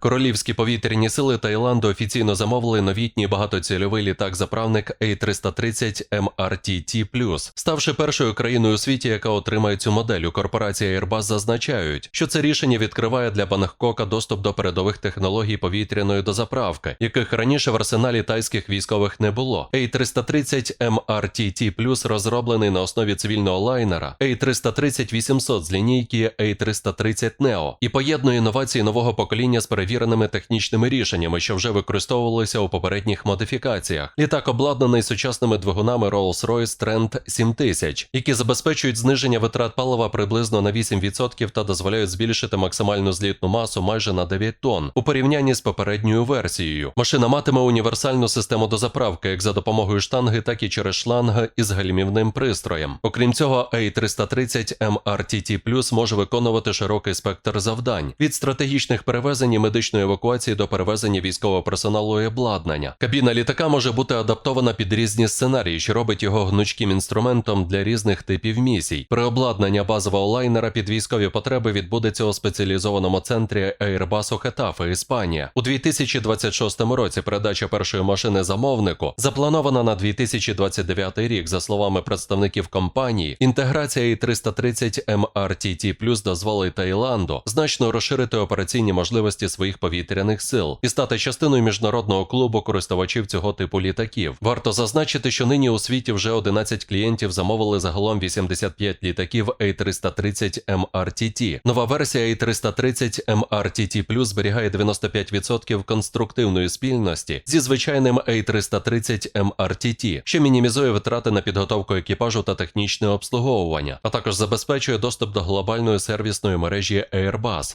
Королівські повітряні сили Таїланду офіційно замовили новітній багатоцільовий літак-заправник A330 MRTT+, ставши першою країною у світі, яка отримає цю модель. У корпорації Airbus зазначають, що це рішення відкриває для Бангкока доступ до передових технологій повітряної дозаправки, яких раніше в арсеналі тайських військових не було. A330 MRTT+, розроблений на основі цивільного лайнера A330-800 з лінійки A330 Neo і поєднує інновації нового покоління з перевіреними технічними рішеннями, що вже використовувалися у попередніх модифікаціях. Літак обладнаний сучасними двигунами Rolls-Royce Trent 7000, які забезпечують зниження витрат палива приблизно на 8% та дозволяють збільшити максимальну злітну масу майже на 9 тонн у порівнянні з попередньою версією. Машина матиме універсальну систему дозаправки як за допомогою штанги, так і через шланг із гальмівним пристроєм. Окрім цього, A330 MRTT може виконувати широкий спектр завдань від стратегічних перевезень і медичної евакуації до перевезення військового персоналу і обладнання. Кабіна літака може бути адаптована під різні сценарії, що робить його гнучким інструментом для різних типів місій. Переобладнання базового лайнера під військові потреби відбудеться у спеціалізованому центрі Airbus у Хетафе, Іспанія. У 2026 році передача першої машини замовнику запланована на 2029 рік. За словами представників компанії, інтеграція І-330 MRTT дозволить Таїланду значно розширити операційні можливості своїх повітряних сил і стати частиною міжнародного клубу користувачів цього типу літаків. Варто зазначити, що нині у світі вже 11 клієнтів замовили загалом 85 літаків A330 MRTT. Нова версія A330 MRTT зберігає 95% конструктивної спільності зі звичайним A330 MRTT, що мінімізує витрати на підготовку екіпажу та технічне обслуговування, а також забезпечує доступ до глобальної сервісної мережі Airbus.